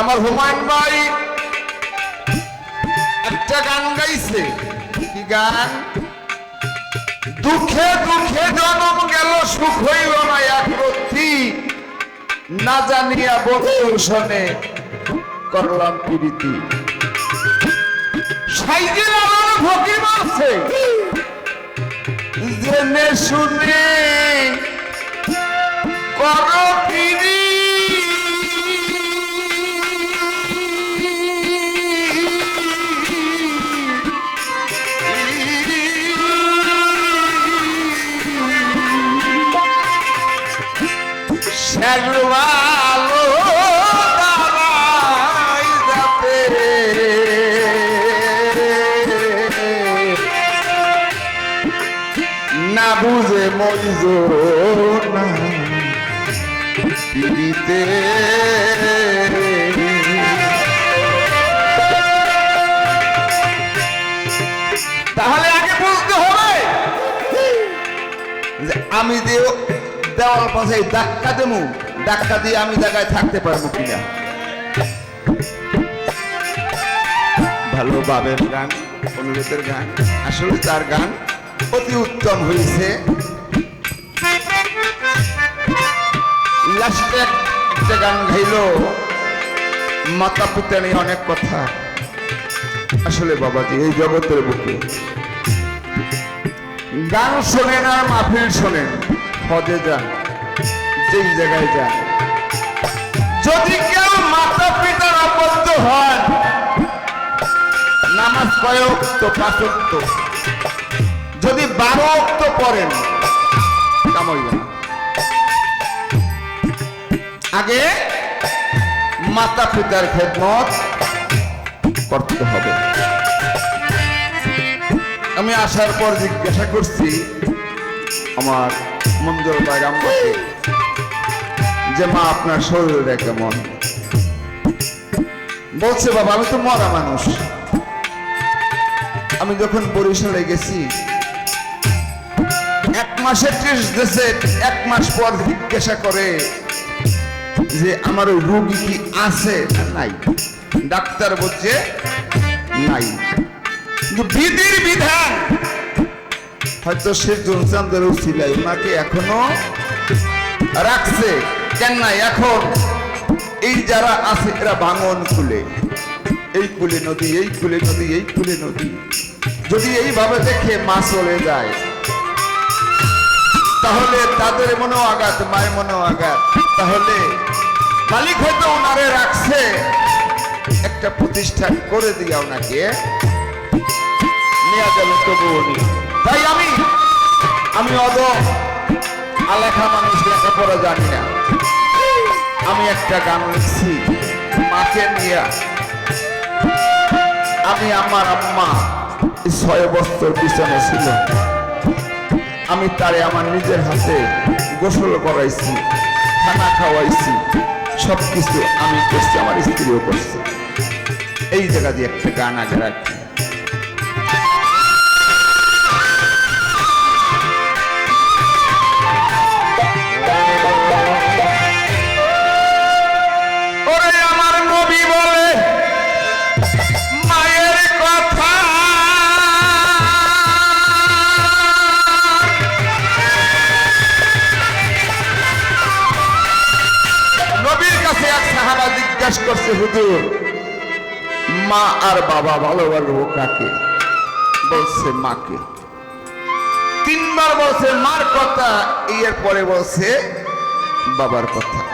আমার হুমায়ুন ভাই একটা গান গাইছে। কি গান? দুঃখে দুঃখে জনম গেল, সুখ হইল না এক না জানিয়া বন্ধু শোনে করলাম প্রীতি। সাইকেল আমার ফকির মারছে জেনে শুনে না তাহলে আগে বুঝতে হবে আমি যে দেওয়াল পাশে ধাক্কা দেবো, ধাক্কা দিয়ে আমি জায়গায় থাকতে পারব কিনা। ভালো বাবের গান, অনুরোধের গান, আসলে তার গান অতি উত্তম হয়েছে। লাস্টে একটা গান গাইল। মাতা পিতা নিয়ে অনেক কথা। আসলে বাবাজি, এই জগতের বুকে। গান শোনেন আর মাহফিল শোনেন। হজে যান, যেই জায়গায় যান। যদি কেউ মাতা পিতার আবদ্ধ হয়, নামাজ কয়ক তো পাঁচক্ত যদি বারো অক্ত পড়েন কামড়বে না আগে মাতা পিতার খেদমত করতে হবে। আমি আসার পর জিজ্ঞাসা করছি আমার মঞ্জুর ভাই যে, মা, আপনার শরীরটা কেমন? বলছে, বাবা, আমি তো মরা মানুষ। আমি যখন বরিশালে গেছি, এক মাসের টেস্ট দিয়েছে এক মাস পর জিজ্ঞাসা করে যে আমার ওই রোগী কি আছে নাই? ডাক্তার বলছে, নাই। বিধির বিধান। হয়তো সে জনচান্দের উচিলাই ওনাকে এখনও রাখছে। কেন না এখন এই যারা আছে, এরা ভাঙন খুলে এই কুলে নদী, এই কুলে নদী, এই কুলে নদী। যদি এইভাবে দেখে মা চলে যায় তাহলে তাদের মনেও আঘাত, মায়ের মনেও আঘাত। তাহলে মালিক হয়তো ওনারে রাখছে। একটা প্রতিষ্ঠান করে দিয়া ওনাকে নেওয়া গেল তবুও নি। তাই আমি আমি অদ আলেখা মানুষ, লেখাপড়া জানি না। আমি একটা গান লিখছি, মাকে নিয়ে। আমি আমার আম্মা, ছয় বছর পিছনে ছিল। আমি তারে আমার নিজের হাতে গোসল করাইছি, খানা খাওয়াইছি সব কিছু আমি করছি, আমার স্ত্রীও করছে। এই জায়গা দিয়ে একটা গান আগে রাখি। সাহাবা জিজ্ঞাসা করছে, হুজুর, মা আর বাবা ভালোবাসবো কাকে? বলছে, মাকে। তিনবার বলছে, মার কথা। এর পরে বলছে, বাবার কথা।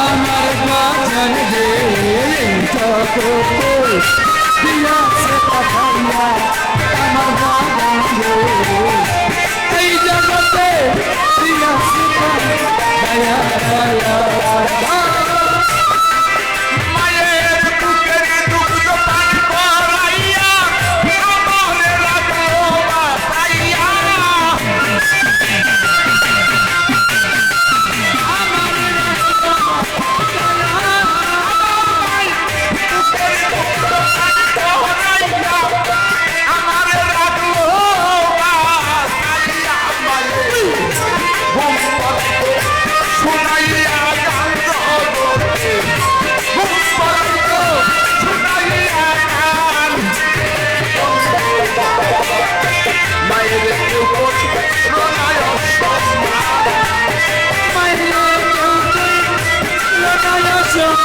আমার বাজান রে এই ai, ai.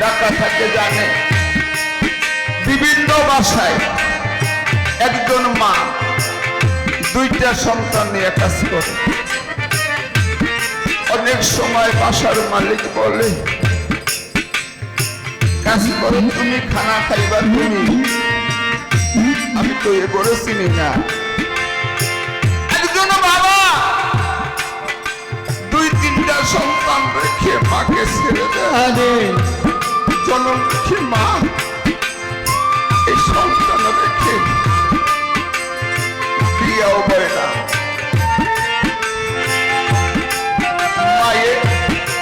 ডাকা থাকে জানে। বিভিন্ন বাসায় একজন মা দুইটা সন্তান নিয়ে কাজ করে। অনেক সময় বাসার মালিক বলে, কাজ করো, তুমি খানা খাইবার তুমি। আমি তো এ করে চিনি না। একজন বাবা দুই তিনটা সন্তান রেখে মাকে ছেড়ে দেয়। জনমুখী মা। এই সন্তান রেখে বিয়াও হয় না। মায়ের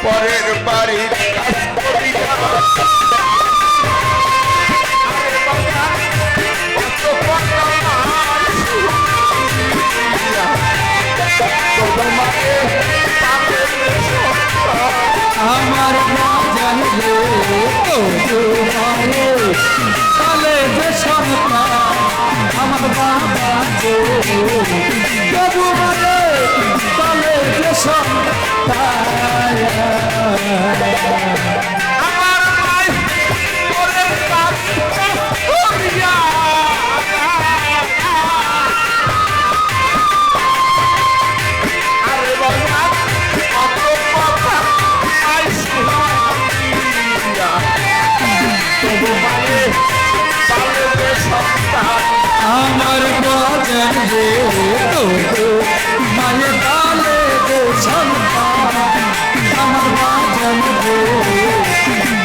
পরের বাড়ির কাজ আরে চলে যে সন্তান আমার বাবা তবু মানে চলে যে সন্তান।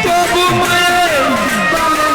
তবু মায়ে ডালে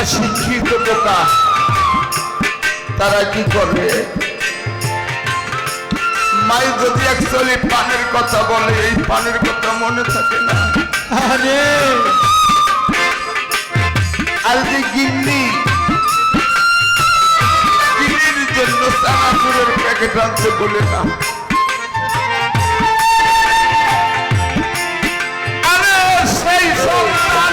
যারা শিক্ষিত বোকা। তারা কি করবে? মাই যদি একচুয়ালি পানের কথা বলে এই পানের কথা মনে থাকে না। আরে! আজকে গিন্নি। গিন্নির জন্য সানাপুরের প্যাকেট বলে না। সেই সন্তান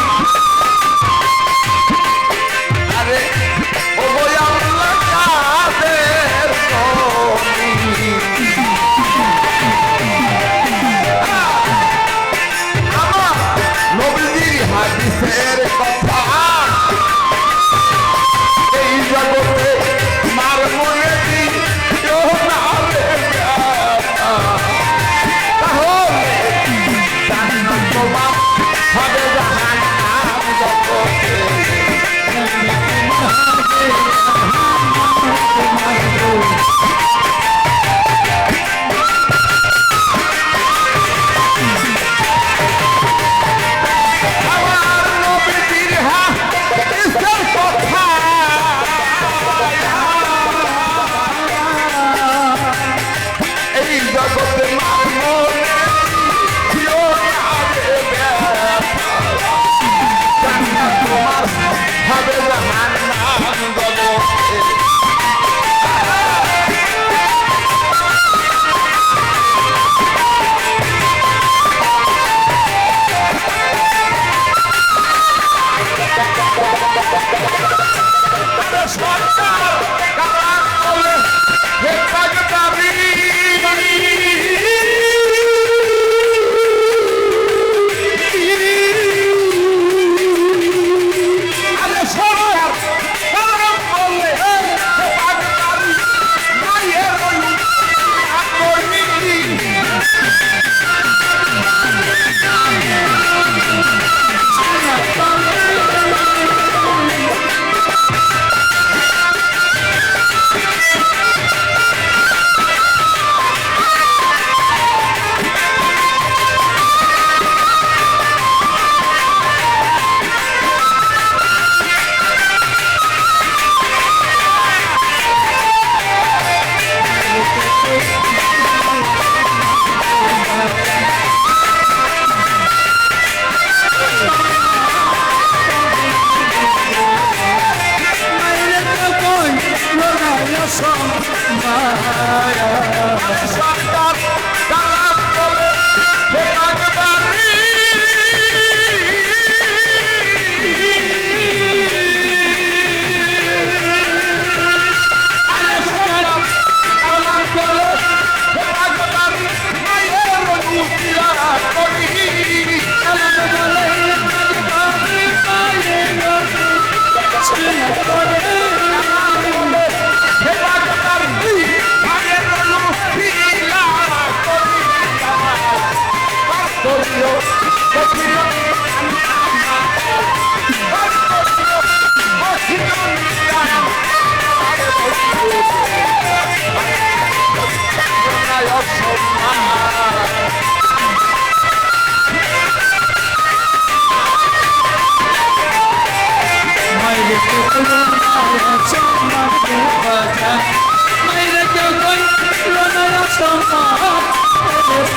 হাদিসের কথা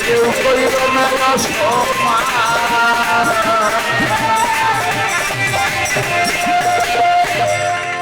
কেউ করিল না